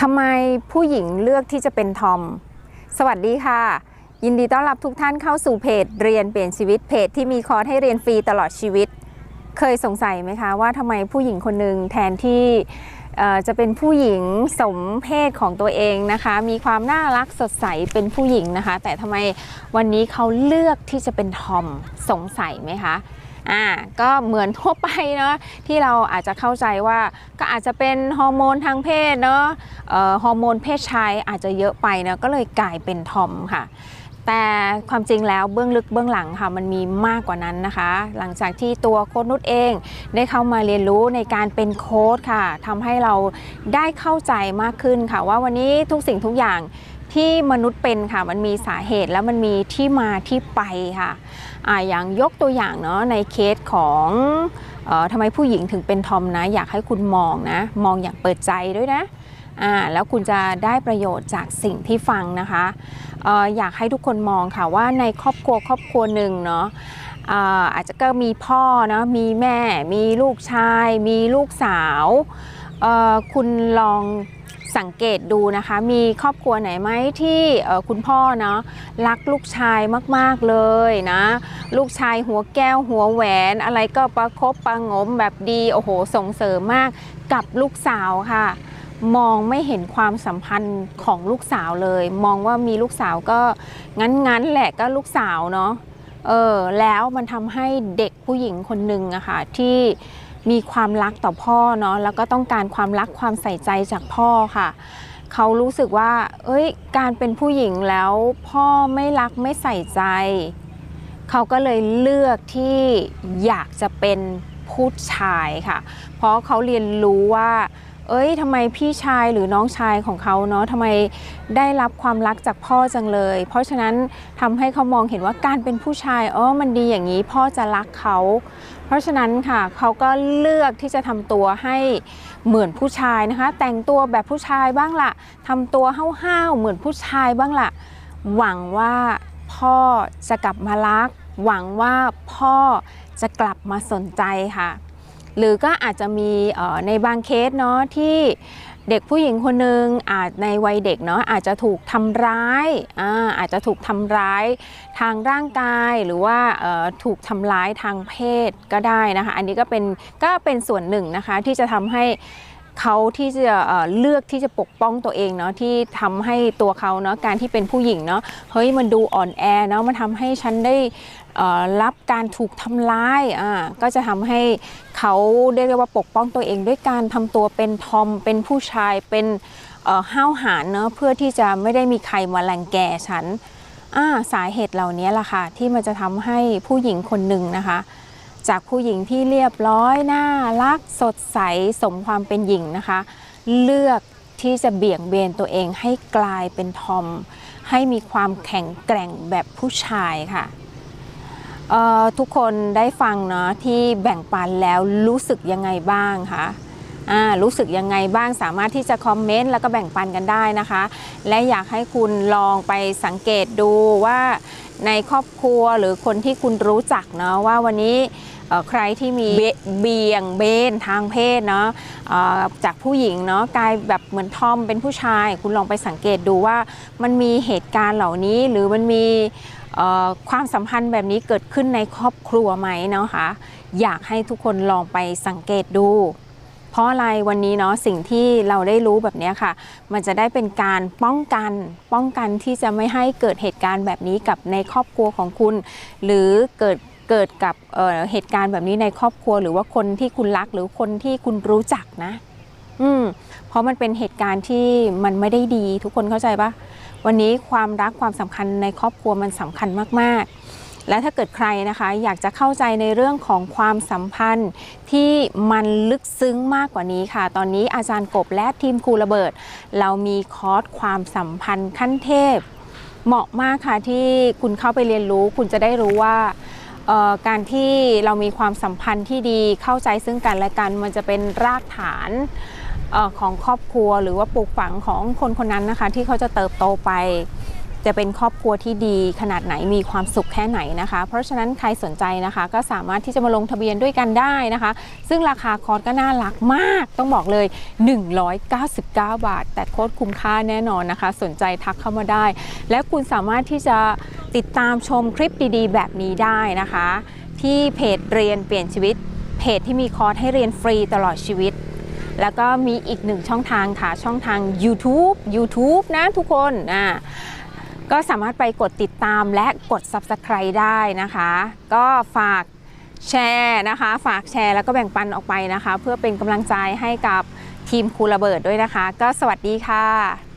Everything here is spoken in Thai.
ทำไมผู้หญิงเลือกที่จะเป็นทอม สวัสดีค่ะ ยินดีต้อนรับทุกท่านเข้าสู่เพจเรียนเปลี่ยนชีวิตเพจที่มีคอร์สให้เรียนฟรีตลอดชีวิต เคยสงสัยไหมคะว่าทำไมผู้หญิงคนหนึ่งแทนที่จะเป็นผู้หญิงสมเพศของตัวเองนะคะ มีความน่ารักสดใสเป็นผู้หญิงนะคะ แต่ทำไมวันนี้เขาเลือกที่จะเป็นทอมสงสัยไหมคะ อ่าก็เหมือนทั่วไปเนาะที่เราอาจจะเข้าใจว่าก็อาจจะเป็นฮอร์โมนทางเพศเนาะฮอร์โมนเพศชายอาจจะเยอะไปเนาะก็เลยกลายเป็นทอมค่ะ แต่ความจริงแล้วเบื้องลึกเบื้องหลังค่ะมันมีมากกว่านั้นนะคะ หลังจากที่ตัวโค้ดนุชเองได้เข้ามาเรียนรู้ในการเป็นโค้ดค่ะทำให้เราได้เข้าใจมากขึ้นค่ะ ว่าวันนี้ทุกสิ่งทุกอย่าง ที่มนุษย์เป็นค่ะมันมีสาเหตุแล้วมันมีที่มาที่ไปค่ะออย่างยกตัวอย่างเนาะในเคสของออทำไมผู้หญิงถึงเป็นทอมนะ อยากให้คุณมองนะมองอย่างเปิดใจด้วยนะอ่าแล้วคุณจะได้ประโยชน์จากสิ่งที่ฟังนะคะอออยากให้ทุกคนมองค่ะว่าในครอบครัวครอบครัวหนึ่งเนาะอาอาจจะก็มีพ่อเนาะมีแม่ มีลูกชาย มีลูกสาว คุณลอง สังเกตดูนะคะ มีครอบครัวไหนไหมที่คุณพ่อเนาะรักลูกชายมากๆเลยนะ ลูกชายหัวแก้วหัวแหวน อะไรก็ประคบประงมแบบดีโอ้โหส่งเสริมมากกับลูกสาวค่ะ มองไม่เห็นความสัมพันธ์ของลูกสาวเลย มองว่ามีลูกสาวก็งั้นๆแหละก็ลูกสาวเนาะเออแล้วมันทำให้เด็กผู้หญิงคนหนึ่งอะค่ะที่ มีความรักต่อพ่อเนาะแล้วก็ต้องการความรักความใส่ใจจากพ่อค่ะเขารู้สึกว่า เอ้ย การเป็นผู้หญิงแล้วพ่อไม่รักไม่ใส่ใจ เขาก็เลยเลือกที่อยากจะเป็นผู้ชายค่ะ เพราะเขาเรียนรู้ว่า เอ้ยทำไมพี่ชายหรือน้องชายของเขาเนาะทำไมได้รับความรักจากพ่อจังเลย เพราะฉะนั้นทำให้เขามองเห็นว่าการเป็นผู้ชายอ๋อมันดีอย่างนี้พ่อจะรักเขา เพราะฉะนั้นค่ะเขาก็เลือกที่จะทำตัวให้เหมือนผู้ชายนะคะ แต่งตัวแบบผู้ชายบ้างล่ะทำตัวห้าวๆเหมือนผู้ชายบ้างล่ะหวังว่าพ่อจะกลับมารัก หวังว่าพ่อจะกลับมาสนใจค่ะ หรือก็อาจจะมีในบางเคสเนาะที่เด็กผู้หญิงคนหนึ่งอาจในวัยเด็กเนาะอาจจะถูกทำร้ายอาอาจจะถูกทำร้ายทางร่างกายหรือว่าถูกทำร้ายทางเพศก็ได้นะคะ อันนี้ก็เป็นก็เป็นส่วนหนึ่งนะคะที่จะทำให้ เขาที่จะเลือกที่จะปกป้องตัวเองเนาะที่ทำให้ตัวเขาเนาะการที่เป็นผู้หญิงเนาะเฮ้ยมันดูอ่อนแอเนาะมันทำให้ฉันได้รับการถูกทำร้ายอ่าก็จะทำให้เขาได้เรียกว่าปกป้องตัวเอง ด้วยการทำตัวเป็นทอมเป็นผู้ชายเป็นห้าวหาญเนาะเพื่อที่จะไม่ได้มีใครมาแรงแกฉันอ่าสาเหตุเหล่านี้ล่ะค่ะที่มันจะทำให้ผู้หญิงคนหนึ่งนะคะ จากผู้หญิงที่เรียบร้อยน่ารักสดใสสมความเป็นหญิงนะคะ เลือกที่จะเบี่ยงเบนตัวเองให้กลายเป็นทอม ให้มีความแข็งแกร่งแบบผู้ชายค่ะทุกคนได้ฟังเนาะที่แบ่งปันแล้วรู้สึกยังไงบ้างคะรู้สึกยังไงบ้างสามารถที่จะคอมเมนต์แล้วก็แบ่งปันกันได้นะคะ และอยากให้คุณลองไปสังเกตดูว่าในครอบครัวหรือคนที่คุณรู้จักเนาะว่าวันนี้ ใครที่มีเบเบี่ยงเบนทางเพศเนาะเอ่อจากผู้หญิงเนาะกลายแบบเหมือนทอมเป็นผู้ชาย คุณลองไปสังเกตดูว่ามันมีเหตุการณ์เหล่านี้หรือมันมีเอ่อความสัมพันธ์แบบนี้เกิดขึ้นในครอบครัวไหมเนาะคะ อยากให้ทุกคนลองไปสังเกตดู เพราะอะไรวันนี้เนาะสิ่งที่เราได้รู้แบบเนี้ยค่ะ มันจะได้เป็นการป้องกันป้องกันที่จะไม่ให้เกิดเหตุการณ์แบบนี้กับในครอบครัวของคุณ หรือเกิด เกิดกับเเหตุการณ์แบบนี้ในครอบครัว หรือว่าคนที่คุณรักหรือคนที่คุณรู้จักนะ อืมเพราะมันเป็นเหตุการณ์ที่มันไม่ได้ดี ทุกคนเข้าใจปะวันนี้ความรักความสำคัญในครอบครัวมันสำคัญมากๆ และถ้าเกิดใครนะคะ อยากจะเข้าใจในเรื่องของความสัมพันธ์ที่มันลึกซึ้งมากกว่านี้ค่ะ ตอนนี้อาจารย์กบและทีมครูระเบิด เรามีคอร์สความสัมพันธ์ขั้นเทพ เหมาะมากค่ะที่คุณเข้าไปเรียนรู้ คุณจะได้รู้ว่า การที่เรามีความสัมพันธ์ที่ดีเข้าใจซึ่งกันและกันมันจะเป็นรากฐานออของครอบครัวหรือว่าปลูกฝังของคนคนนั้นนะคะ ที่เขาจะเติบโตไปจจะเป็นครอบครัวที่ดีขนาดไหนมีความสุขแค่ไหนนะคะ เพราะฉะนั้นใครสนใจนะคะ ก็สามารถที่จะมาลงทะเบียนด้วยกันได้นะคะ ซึ่งราคาคอร์สก็น่ารักมาก ต้องบอกเลย 199 บาท แต่โคตรคุ้มค่าแน่นอนนะคะ สนใจทักเข้ามาได้ และคุณสามารถที่จะ ติดตามชมคลิปดีๆ แบบนี้ได้นะคะ ที่เพจเรียนเปลี่ยนชีวิต เพจที่มีคอร์สให้เรียนฟรีตลอดชีวิต แล้วก็มีอีกหนึ่งช่องทางค่ะ ช่องทาง YouTube YouTube นะทุกคนอ่าก็สามารถไปกดติดตามและกด Subscribe ได้นะคะ ก็ฝากแชร์นะคะ ฝากแชร์แล้วก็แบ่งปันออกไปนะคะ เพื่อเป็นกำลังใจให้กับทีมครูระเบิดด้วยนะคะ ก็สวัสดีค่ะ